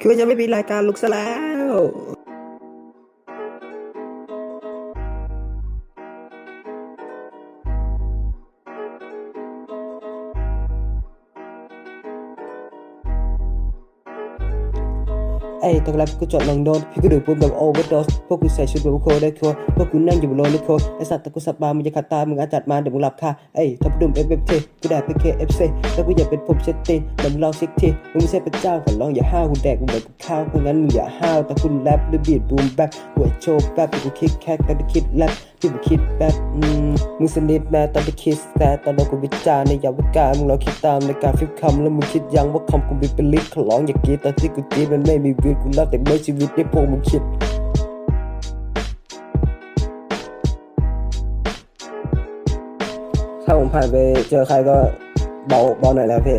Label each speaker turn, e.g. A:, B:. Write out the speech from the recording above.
A: คือว่าจะไม่มีรายการลุกซะแล้ว ไอ้ตอนแรกกูจอดลงโดนพี่ก็ดูดปุ่มแบบโอเวอร์โดสพวกกูใส่ชุดแบบโคได้โคพวกกูนั่งอยู่บนโลนิดโคไอสัตว์ตะกูสับมามึงจะขัดตามึงอาจัดมาเดี๋ยวมึงหลับค่ะไอ้ทับดุมเอฟเอฟทีกูแดกไปเคเอฟซีแล้วกูอยากเป็นผมเชตตีนแต่มึงลองเช็คทีมึงไม่ใช่เป็นเจ้าขอร้องอย่าห้าวกูแดกมึงแบบข้าวเพราะงั้นมึงอย่าห้าวแต่คุณแรปด้วยบีดบูมแบ็คหัวโชว์แบบกูคิดแค่แต่กูคิดแรป ที่กูคิดแบบอืมมึงสนิทแม้ตอนไปคิดแต่ตอนโดนกูวิจารณ์ในยามวิการมึงลอคิดตามในการฟิกคำแล้วมึงคิดยังว่าคำกูมีเป็นลิขขอร้องอย่ากรีดตอนที่กูจีดมันไม่มีวีดกูรักแต่ไม่ชีวิตได้พวกมึงคิดถ้าผมผ่านไปเจอใครก็เบาเบาหน่อยแล้วพี่